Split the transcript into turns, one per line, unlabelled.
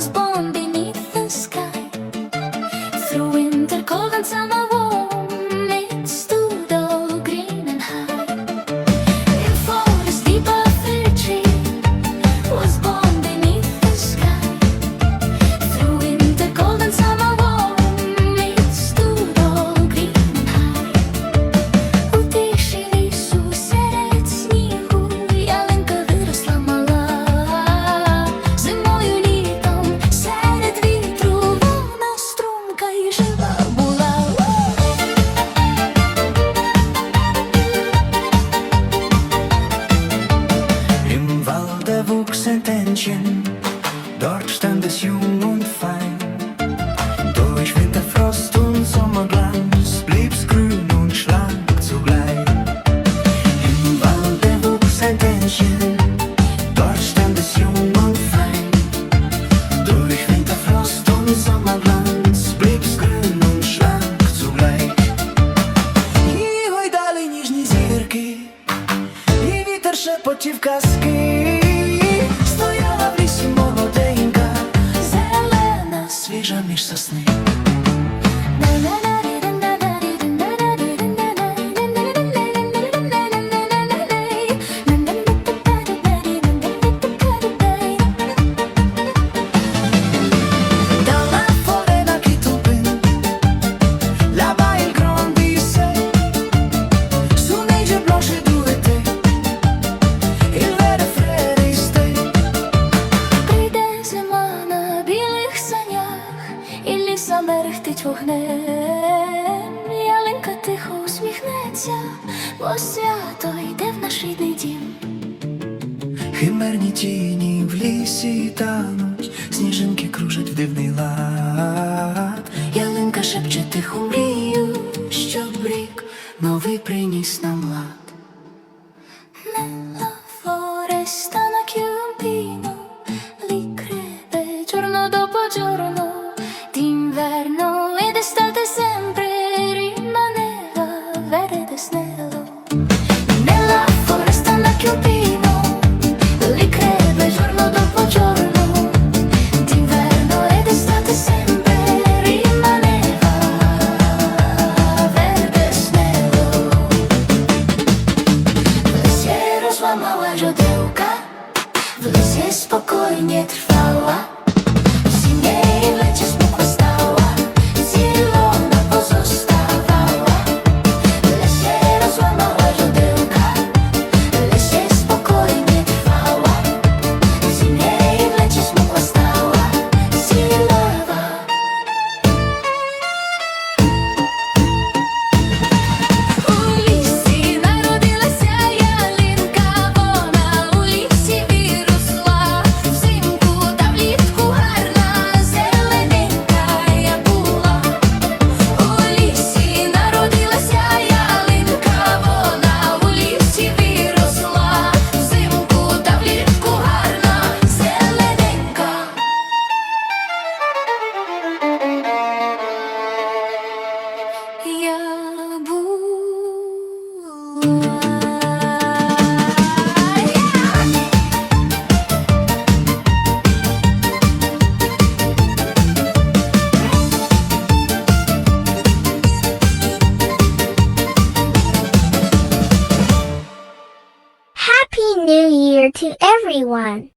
was born beneath the sky. Through winter, cold and summer alles jung fein. Durch und Sommerglanz grün schlank zugleich. Im wuchs ein jung fein. Durch und Sommerglanz grün schlank zugleich. I dalej niż nizirki, i witer szepocił w kaski. між сосни.
Вогнем. Ялинка тихо усміхнеться, бо свято йде в наш рідний дім.
Химерні тіні в лісі тануть, сніжинки кружать в дивний лад.
Ялинка шепче тиху мрію, щоб рік новий приніс нам
dear to everyone.